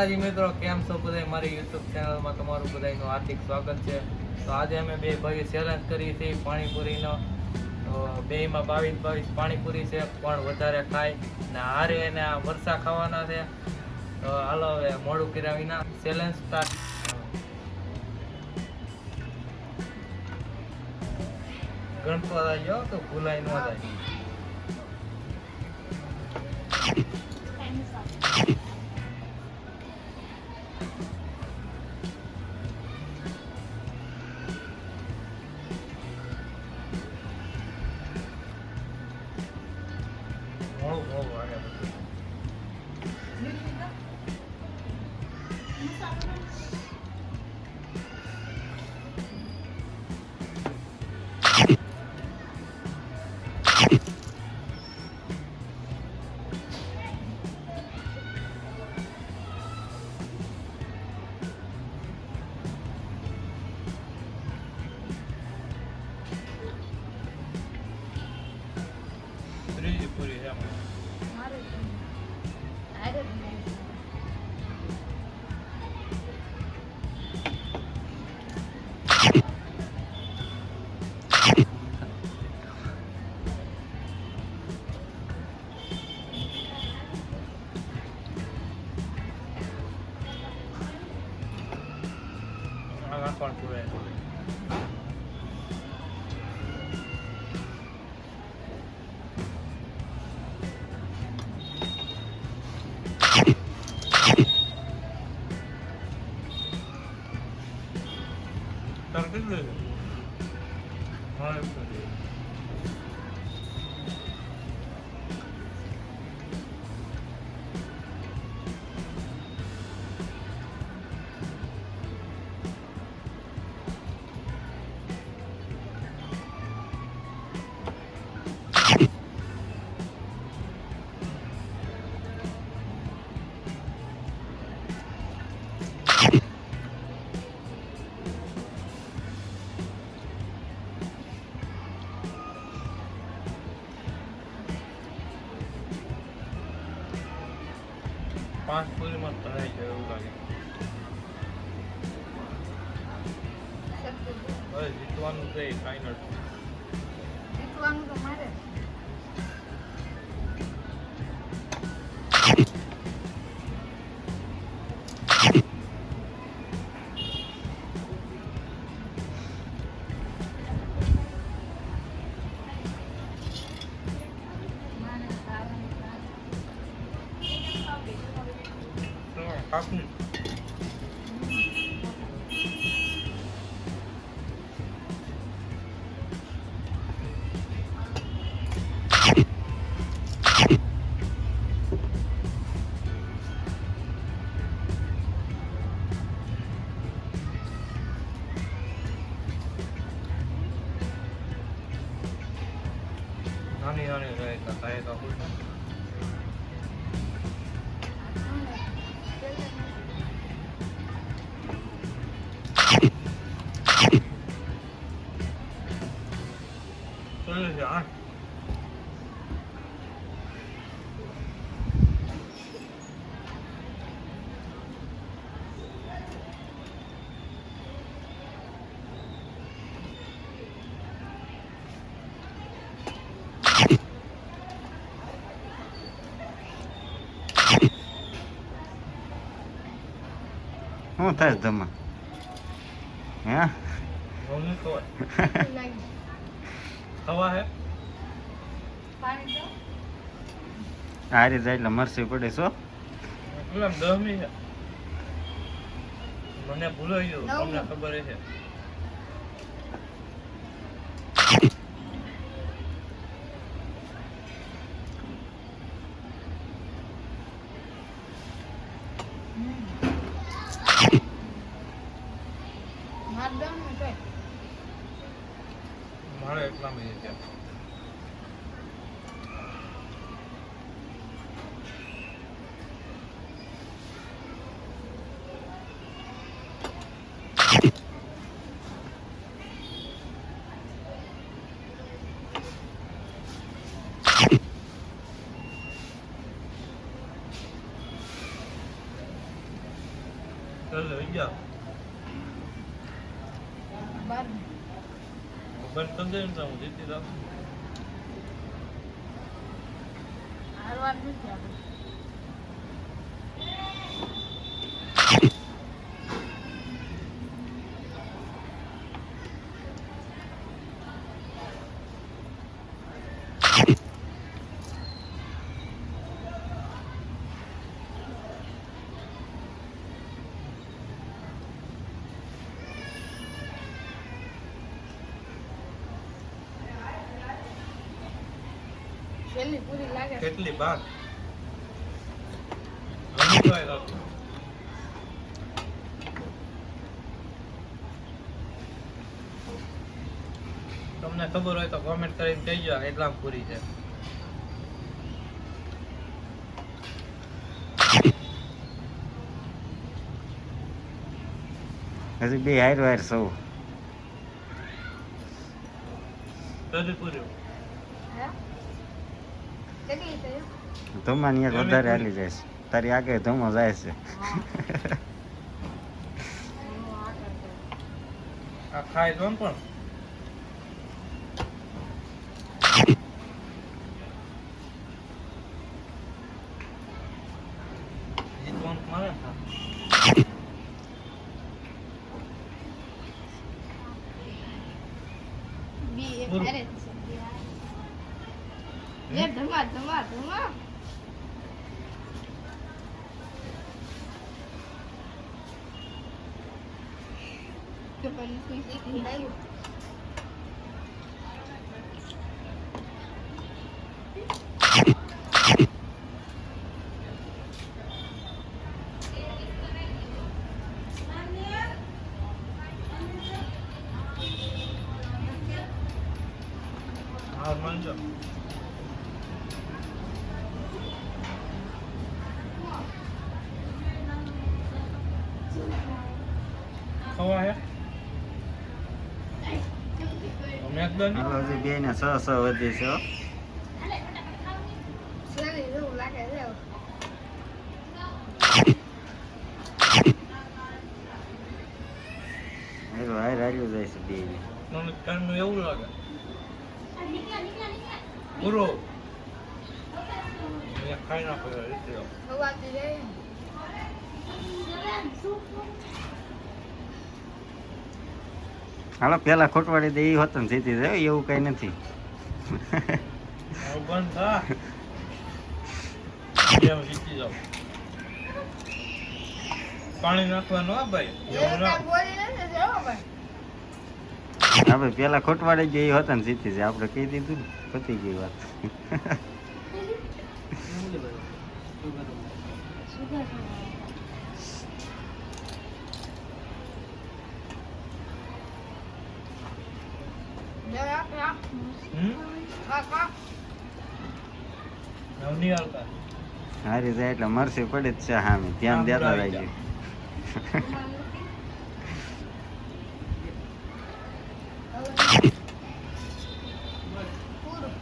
માતાજી મિત્રો, કેમ છો બધા મારી યુટ્યુબ ચેનલમાં તમારું બધાનું હાર્દિક સ્વાગત છે. તો આજે અમે બે ભાઈ ચેલેન્જ કરી હતી પાણીપુરીનો. તો બેયમાં બાવીસ બાવીસ પાણીપુરી છે, પણ વધારે ખાય. ને હારે એને આ વરસા ખાવાના છે. તો હાલો હવે મોડું કર્યા વિના ચેલેન્જ સ્ટાર્ટ આવી જાઓ તો ભૂલાઈ ન જાય? I don't know. Got for it. હા હવે જીતવાનું છે ફાઇનલ કાપનું. નાની ચાલે છે આઠ શું થાય છે ધમા હે? હે હારી જાય એટલે મરસી પડે છો પેલા દહમી છે. મને ભૂલાઈ ગયું તમને ખબર છે మళ్ళీ ఎట్లా మీద చేస్తాం Hãy subscribe બંધ કરી દે ને તો હું છેલ્લી પૂરી લાગે કેટલી બાર. તમને ખબર હોય તો કોમેન્ટ કરીને કહેજો એટલા પૂરી છે હજી બે હાર વાર સૌ બધી પૂરી હે? કેટલી છે? ધમાની એક વધારે હાલી જાય છે. તારી આગળ ધમો જાય છે. આ ખાય પણ. જીતવાનું મારે ને. બી એક પૂરું. હારે જ છે. લે ધમા ધમા ધમા તો પણ કોઈ શીખી નહીં. હાર માનજો ખવા હે અમે એકદમ હાલો હજી બે ને છ છ વધી છે હો. શરીર જેવું લાગે છે હારો હાર હાલ્યું જાય છે બે ને. મને કાનનું એવું લાગે. પૂરો. ખાઈ નાખો યાર, રીતે જાઓ. ખવાતી જાય હાલો પેલા ખોટવાડી દે એ હોત ને જીતી દે એવું કઈ નથી. પાણી નાખવાનું ભાઈ? પેલા ખોટવાડી જે હોત ને જીતી જાય આપણે કહી દીધું ને પતી ગઈ વાત જરા આ હમ આ કા નવ નહીં હાલતા હારી જાય એટલે મરસી પડે જ છે હામે? ધ્યાન દેતા રહેજો પૂરું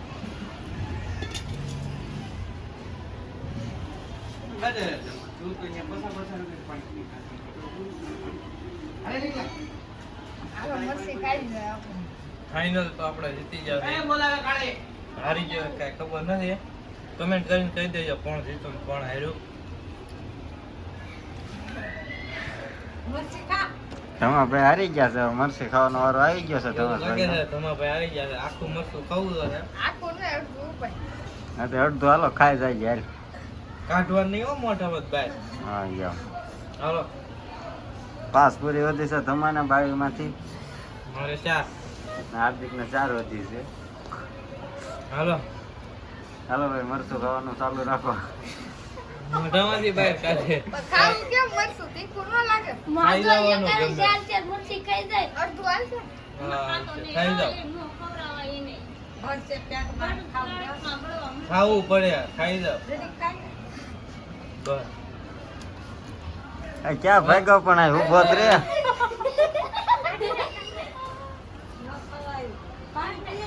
હાલો મરસી કાઢી જાય આપણે ફાઇનલ તો આપણે જીતી જશે હારી ગયો કાંઈ ખબર નથી. કમેન્ટ કરીને કહી દેજો કોણ જીતું કોણ હાર્યું. મરસી તમે હારી ગયા છે. મરસી ખાવાનો વારો આવી ગયો છે લાગે છે તમારે ભાઈ હારી જશે આખું મરચું ખાવું તો છે આખું ને અડધું ઉપર. હા તો અડધું હાલો ખાઈ જાય યાર. કાઢવાનું નહીં હો મોટા મત ભાઈ. હા યો હાલો. પાસ પૂરી વધી છે તમારા બાવી માંથી મારે ચાર. હાર્દિક ને ચાર વધી છે. હાલો. હાલો ભાઈ મરચું ખાવાનું ચાલુ રાખો. મોઢામાંથી બહાર કાઢે. ખાવું કેમ મરસું તીખું ન લાગે. ખાઈ જવાનું ખાઈ જાઓ. ખાવું પડે ખાઈ લે. ક્યાં ભાગો પણ આ ઊભો રે હવે ખાઈ ગયો રેડી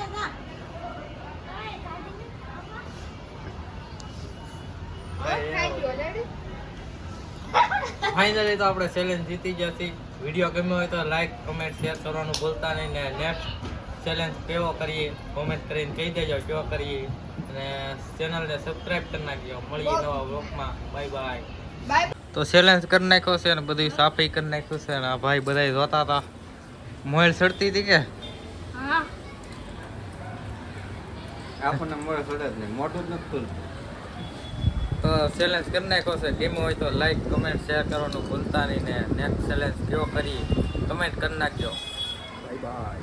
ફાઇનલી તો આપણે ચેલેન્જ જીતી ગયા છીએ. વીડિયો ગમ્યો હોય તો લાઈક કમેન્ટ શેર કરવાનું ભૂલતા નહીં ને નેક્સ્ટ ચેલેન્જ કેવો કરીએ કોમેન્ટ કરીને કહી દેજો કેવો કરીએ. અને ચેનલને સબસ્ક્રાઈબ કરી નાખજો. મળીએ નવા બ્લોગમાં બાય બાય બાય તો ચેલેન્જ કરી નાખ્યો છે ને બધું સાફી કરી નાખ્યું છે અને આ ભાઈ બધા જોતા હતા. મોબાઈલ સડતી હતી કે? આપણને મળે સડે જ નહીં. મોટું જ નથી ખુલતું. તો ચેલેન્જ કરી નાખો છે. ગેમ હોય તો લાઈક કમેન્ટ શેર કરવાનું ભૂલતા નહીં ને નેક્સ્ટ ચેલેન્જ કયો કરી કમેન્ટ કરી નાખજો. Bye bye